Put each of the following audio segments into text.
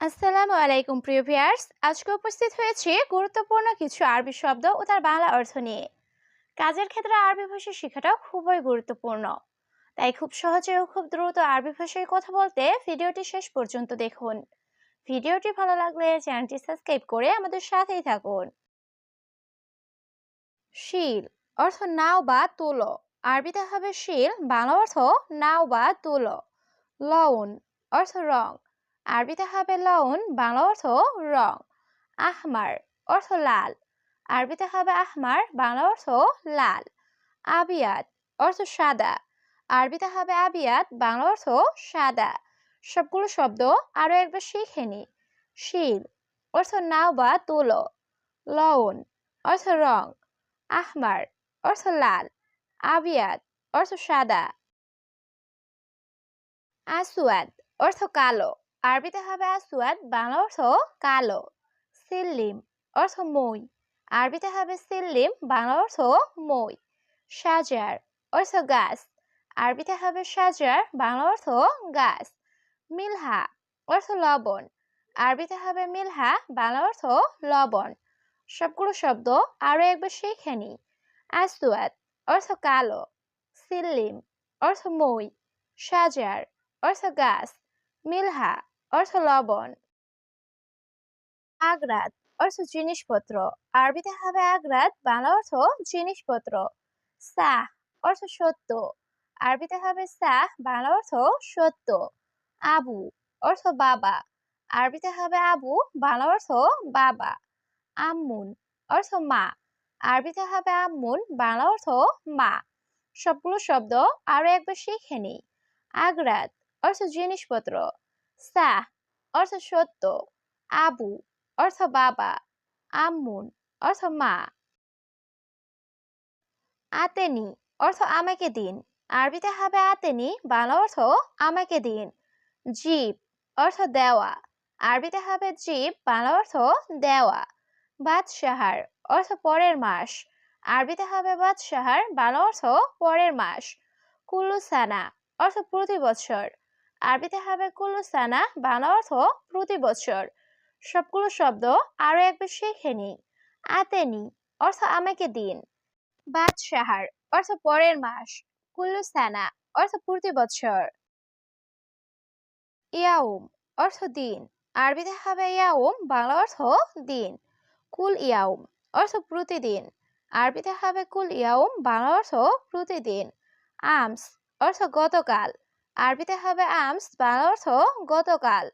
আসসালামু আলাইকুম, প্রিয় ভিউয়ার্স। আজকে উপস্থিত হয়েছে গুরুত্বপূর্ণ কিছু আরবি শব্দ ও তার বাংলা অর্থ নিয়ে। কাজের ক্ষেত্রে আরবি ভাষা শেখাটাও খুবই গুরুত্বপূর্ণ। তাই খুব সহজে ও খুব দ্রুত আরবি ভাষায় কথা বলতে ভিডিওটি শেষ পর্যন্ত দেখুন। ভিডিওটি ভালো লাগলে চ্যানেলটি সাবস্ক্রাইব করে আমাদের সাথেই থাকুন। শিল অর্থ নাও বা তুলো। আরবিতে হবে শিল, বাংলা অর্থ নাও বা তুলো। লউন অর্থ রং। আরবিতে হবে লউন, বাংলা অর্থ রং। আহমার অর্থ লাল। আরবিতে হবে আহমার, বাংলা অর্থ লাল। আবিয়াত অর্থ সাদা। আরবিতে হবে আবিয়াত বাংলা অর্থ সাদা। সবগুলো শব্দ আরও একবার শিখে নি। শিল অর্থ নাও বা তুলো। লউন অর্থ রং। আহমার অর্থ লাল। আবিয়াত অর্থ সাদা। আসওয়াদ অর্থ কালো। আরবিতে হবে আসওয়াদ, বাংলা অর্থ কালো, সিল্লিম অর্থ মই। আরবিতে হবে সিল্লিম, বাংলা অর্থ মই। সাজার অর্থ গাছ। আরবিতে হবে সাজার, বাংলা অর্থ গাছ। মিলহা অর্থ লবণ। আরবিতে হবে মিলহা, বাংলা অর্থ লবণ। সবগুলো শব্দ আরও একবার শিখে নি আসওয়াদ অর্থ কালো, সিল্লিম অর্থ মই। সাজার অর্থ গাছ। মিলহা অর্থ লবণ। আগ্রাত, অর্থ জিনিসপত্র। আরবিতে হবে আগ্রাত, বাংলা অর্থ জিনিসপত্র। সাহ, অর্থ সত্য। আরবিতে হবে সাহ, বাংলা অর্থ সত্য। আবু, অর্থ বাবা। আরবিতে হবে আবু, বাংলা অর্থ বাবা। আম্মুন, অর্থ মা। আরবিতে হবে আম্মুন, বাংলা অর্থ মা। সবগুলো শব্দ আরও একবার শিখে নি আগ্রাত, অর্থ জিনিসপত্র। সাহ অর্থ সত্য। আবু, অর্থ বাবা। আম্মুন, অর্থ মা। আতেনি, অর্থ আমাকে দিন। আরবিতে হবে আতেনি, বাংলা অর্থ আমাকে দিন। জীব, অর্থ দেওয়া। আরবিতে হবে জীব, বাংলা অর্থ দেওয়া। বাদশাহার, অর্থ পরের মাস। আরবিতে হবে বাদশাহার, বাংলা অর্থ পরের মাস। কুলুসানা, অর্থ প্রতি বছর। আরবিতে হবে কুলুসানা, বাংলা অর্থ প্রতি বছর। সবগুলো শব্দ আরও একবার শিখে নি আতেনি, অর্থ আমাকে দিন। বাদশাহার, অর্থ পরের মাস। কুলুসানা, অর্থ প্রতি বছর। ইয়াউম, অর্থ দিন। আরবিতে হবে ইয়াউম, বাংলা অর্থ দিন। কুল ইয়াউম, অর্থ প্রতিদিন আরবিতে হবে কুল ইয়াউম, বাংলা অর্থ প্রতিদিন আমস, অর্থ গতকাল। আরবিতে হবে আমস, বাংলা অর্থ গতকাল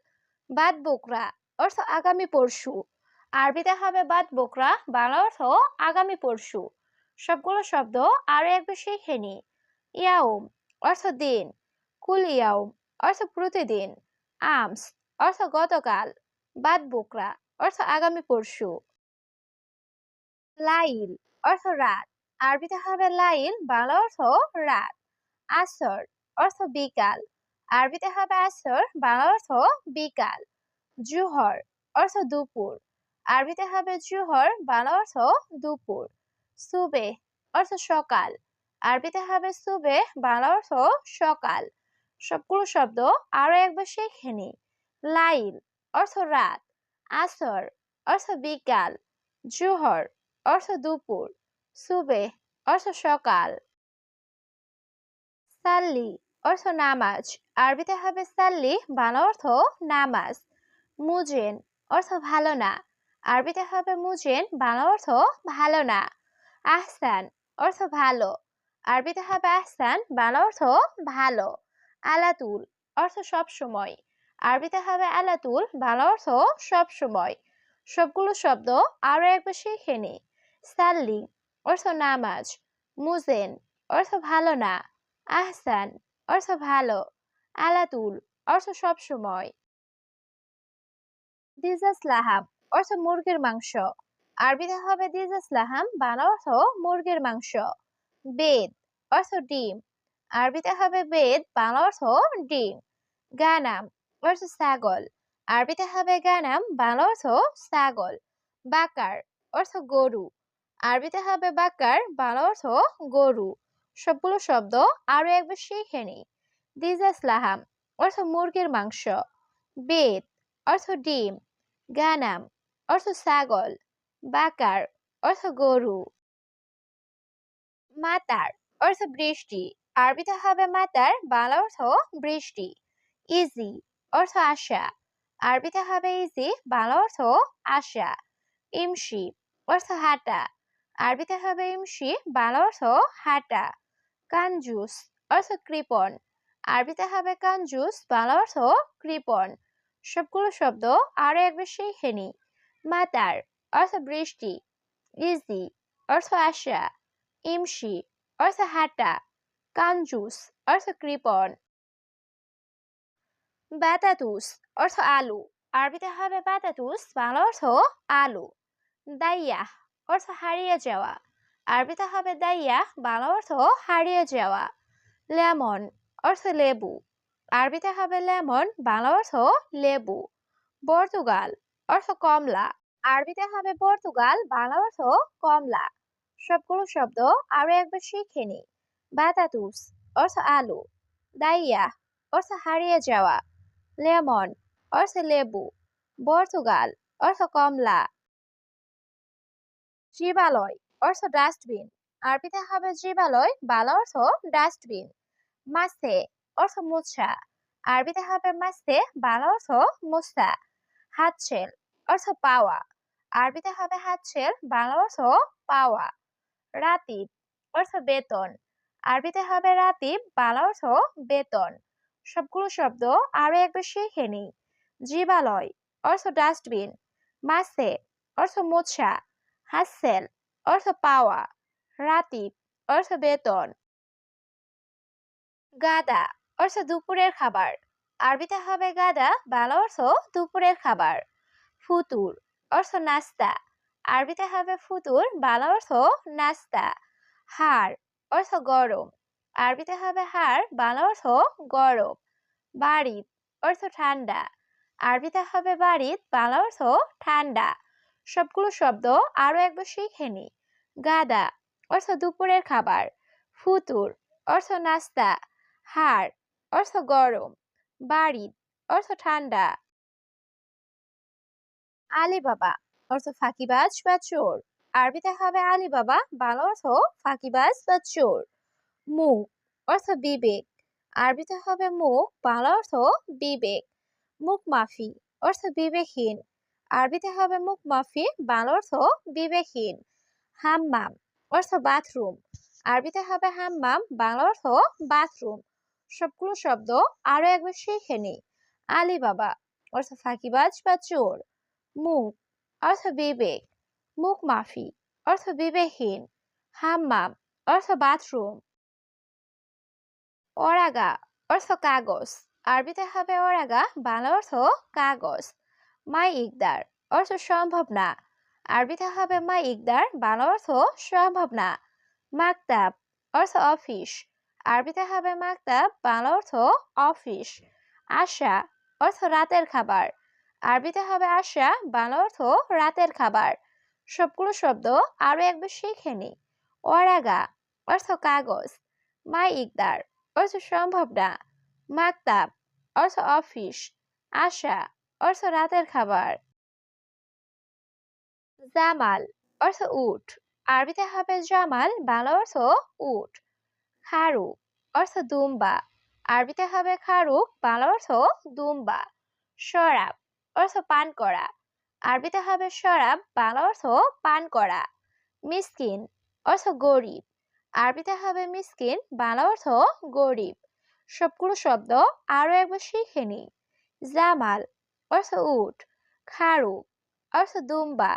বাদ বকরা অর্থ আগামী পরশু। আরবিতে হবে বাদ বকরা বাংলা অর্থ আগামী পরশু। সবগুলো শব্দ আরও একবার শিখে নি। ইয়াউম, অর্থ দিন। কুল ইয়াউম, অর্থ প্রতিদিন। আমস, অর্থ গতকাল বাদ বকরা অর্থ আগামী পরশু। লাইল, অর্থ রাত। আরবিতে হবে লাইল, বাংলা অর্থ রাত। আসর অর্থ বিকাল। আরবিতে হবে আসর, বাংলা অর্থ বিকাল। জুহর, অর্থ দুপুর। আরবিতে হবে জুহর, বাংলা অর্থ দুপুর। সুবে, অর্থ সকাল। আরবিতে হবে সুবে, বাংলা অর্থ সকাল। সবগুলো শব্দ আরও একবার শিখে নি লাইল, অর্থ রাত। আসর, অর্থ বিকাল। জুহর, অর্থ দুপুর। সুবে, অর্থ সকাল। সাল্লি অর্থ নামাজ। আরবিতে হবে সাল্লি, বাংলা অর্থ নামাজ। মুজেন, অর্থ ভালো না। আরবিতে হবে মুজেন, বাংলা অর্থ ভালো না। আহসান, অর্থ ভালো। আরবিতে হবে আহসান, বাংলা অর্থ ভালো। আলাতুল, অর্থ সব সময়। আরবিতে হবে আলাতুল, বাংলা অর্থ সব সময়। সবগুলো শব্দ আরও একবার শিখে নি। সাল্লি, অর্থ নামাজ। মুজেন, অর্থ ভালো না। আহসান অর্থ ভালো, আলাতুল, অর্থ সব সময় দিজাস লাহাম অর্থ মুরগির মাংস। আরবিতে হবে দিজাস লাহাম বাংলা অর্থ মুরগির মাংস। বেদ, অর্থ ডিম। আরবিতে হবে বেদ, বাংলা অর্থ ডিম। গানাম, অর্থ ছাগল। আরবিতে হবে গানাম, বাংলা অর্থ ছাগল। বাকার, অর্থ গরু। আরবিতে হবে বাকার, বাংলা অর্থ গরু। সবগুলো শব্দ আরও একবার শিখে নি দিজাস লাহাম, অর্থ মুরগির মাংস। বেদ অর্থ ডিম। গানাম অর্থ ছাগল। বাকার অর্থ গরু। মাতার অর্থ বৃষ্টি। আরবিতে হবে মাতার বাংলা অর্থ বৃষ্টি। ইজি অর্থ আশা। আরবিতে হবে ইজি বাংলা অর্থ আশা। ইমশি অর্থ হাঁটা। আরবিতে হবে ইমশি বাংলা অর্থ হাঁটা। কাঞ্জুস অর্থ কৃপন। আরবিতে হবে কাঞ্জুস বাংলা অর্থ কৃপন। সবগুলো শব্দ আরও এক বেশি হেনি। মাতার, অর্থ বৃষ্টি। ইজি, অর্থ আশা। ইমশি অর্থ হাঁটা। কাঞ্জুস অর্থ কৃপন। বাতাতুস, অর্থ আলু। আরবিতে হবে বাতাতুস, বাংলা অর্থ আলু। দাইয়া অর্থ হারিয়ে যাওয়া। আরবিতে হবে দাইয়া, বাংলা অর্থ হারিয়ে যাওয়া। লেমন অর্থ লেবু। আরবিতে হবে লেমন, বাংলা অর্থ লেবু। পর্তুগাল অর্থ কমলা। আরবিতে হবে পর্তুগাল, বাংলা অর্থ কমলা। সবগুলো শব্দ আরও একবার শিখে নি বাতাতুস অর্থ আলু। দাইয়া অর্থ হারিয়ে যাওয়া। লেমন অর্থ লেবু। পর্তুগাল অর্থ কমলা। জীবালয় অর্থ ডাস্টবিন। আরবিতে হবে জীবালয়, বাংলা অর্থ ডাস্টবিন। মাসে অর্থ মুছা আরবিতে হবে মাসে বাংলা অর্থ মুসা হাতছেল অর্থ পাওয়া। আরবিতে হবে হাতছেল বাংলা অর্থ পাওয়া। রাতিব অর্থ বেতন। আরবিতে হবে রাতিব, বাংলা অর্থ বেতন। সবগুলো শব্দ আরও একবার শিখে নি জীবালয় অর্থ ডাস্টবিন। মাসে অর্থ মোছা হাসেল অর্থ পাওয়া রাতিব অর্থ বেতন গাদা, অর্থ দুপুরের খাবার। আরবিতে হবে গাদা, বাংলা অর্থ দুপুরের খাবার। ফুতুর, অর্থ নাস্তা। আরবিতে হবে ফুতুর, বাংলা অর্থ নাস্তা। হাড়, অর্থ গরম। আরবিতে হবে হাড়, বাংলা অর্থ গরম। বাড়িত, অর্থ ঠান্ডা। আরবিতে হবে বাড়িত, বাংলা অর্থ ঠান্ডা। সবগুলো শব্দ আরও একবার শিখে নি। গাদা, অর্থ দুপুরের খাবার, ফুতুর, অর্থ নাস্তা, হাড়, অর্থ গরম বাড়িত অর্থ ঠান্ডা। আলিবাবা, অর্থ ফাঁকিবাজ বা চোর। আরবিতে হবে আলিবাবা, বাংলা অর্থ ফাঁকিবাজ বা চোর। মুখ অর্থ বিবেক। আরবিতে হবে মুখ বাংলা অর্থ বিবেক। মুখ মাফি, অর্থ বিবেকহীন। আরবিতে হবে মুখ মাফি, বাংলা অর্থ বিবেকহীন। হাম্মাম। অর্থ বাথরুম। আরবিতে হবে হাম্মাম, বাংলা অর্থ বাথরুম। সবগুলো শব্দ আরও একবার শিখে নি আলিবাবা, অর্থ ফাঁকিবাজ বা চোর। মুখ, অর্থ বিবেক। মুখ মাফি, অর্থ বিবেকহীন। হাম্মাম, অর্থ বাথরুম। অরাগা, অর্থ কাগজ। আরবিতে হবে অরাগা, বাংলা অর্থ কাগজ। মাই ইকদার, অর্থ সম্ভব না। আরবিতে হবে মা ইকদার, বাংলা অর্থ সম্ভব না মাকতাব, অর্থ অফিস। আরবিতে হবে মাকতাব, বাংলা অর্থ অফিস। আশা, অর্থ রাতের খাবার। আরবিতে হবে আশা, বাংলা অর্থ রাতের খাবার। সবগুলো শব্দ আরও একবার শিখে নি। ওরাগা অর্থ কাগজ। মাই ইকদার, অর্থ সম্ভব না মাকতাব, অর্থ অফিস। আশা, অর্থ রাতের খাবার। জামাল অর্থ উট। আরবিতে হবে জামাল, বাংলা অর্থ উট। খারু অর্থ দুম্বা। আরবিতে হবে খারুক বাংলা অর্থ দুম্বা। শরাব অর্থ পান করা। আরবিতে হবে শরাব, বাংলা অর্থ পান করা। মিসকিন অর্থ গরিব। আরবিতে হবে মিসকিন, বাংলা অর্থ গরিব। সবগুলো শব্দ আরও একবার শিখে নি জামাল অর্থ উট। খারুক অর্থ দুম্বা।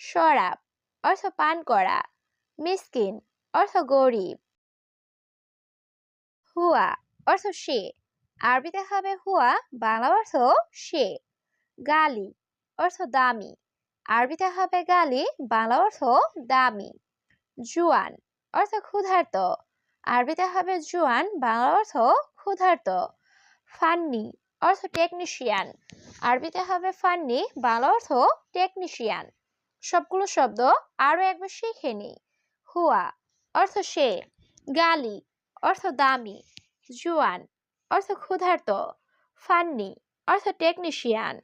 শরাব, অর্থ পান করা, মিসকিন, অর্থ গরিব। হুয়া, অর্থ সে। আরবিতে হবে হুয়া, বাংলা অর্থ সে। গালি, অর্থ দামি। আরবিতে হবে গালি, বাংলা অর্থ দামি। জুয়ান, অর্থ ক্ষুধার্ত। আরবিতে হবে জুয়ান, বাংলা অর্থ ক্ষুধার্ত। ফান্নি, অর্থ টেকনিশিয়ান। আরবিতে হবে ফান্নি, বাংলা অর্থ টেকনিশিয়ান। সবগুলো শব্দ আরও একবার শিখে নিই। হুয়া অর্থ সে, গালি অর্থ দামি, জুয়ান অর্থ ক্ষুধার্ত, ফান্নি অর্থ টেকনিশিয়ান